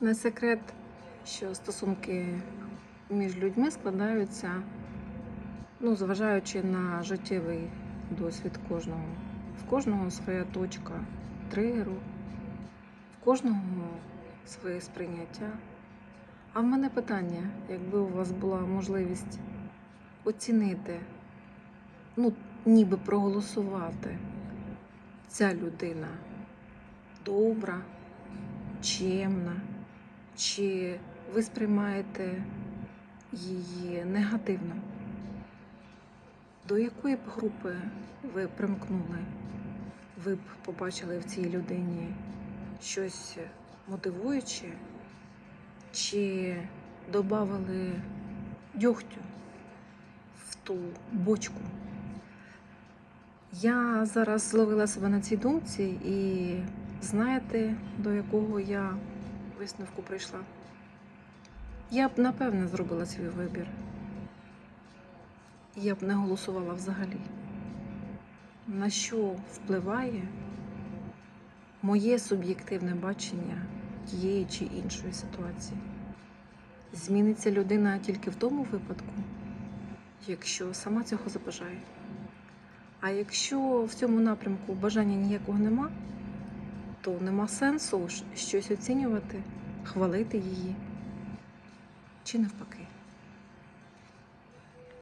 Не секрет, що стосунки між людьми складаються, ну, зважаючи на життєвий досвід кожного. В кожного своя точка тригеру, в кожного своє сприйняття. А в мене питання, якби у вас була можливість оцінити, ну, ніби проголосувати, ця людина добра, чемна, чи ви сприймаєте її негативно? До якої б групи ви примкнули? Ви б побачили в цій людині щось мотивуюче, чи додавали дьогтю в ту бочку? Я зараз зловила себе на цій думці і знаєте, до якого я висновку прийшла? Я б напевне зробила свій вибір. Я б не голосувала взагалі. На що впливає моє суб'єктивне бачення тієї чи іншої ситуації? Зміниться людина тільки в тому випадку, якщо сама цього забажає. А якщо в цьому напрямку бажання ніякого нема, то нема сенсу щось оцінювати, хвалити її чи навпаки.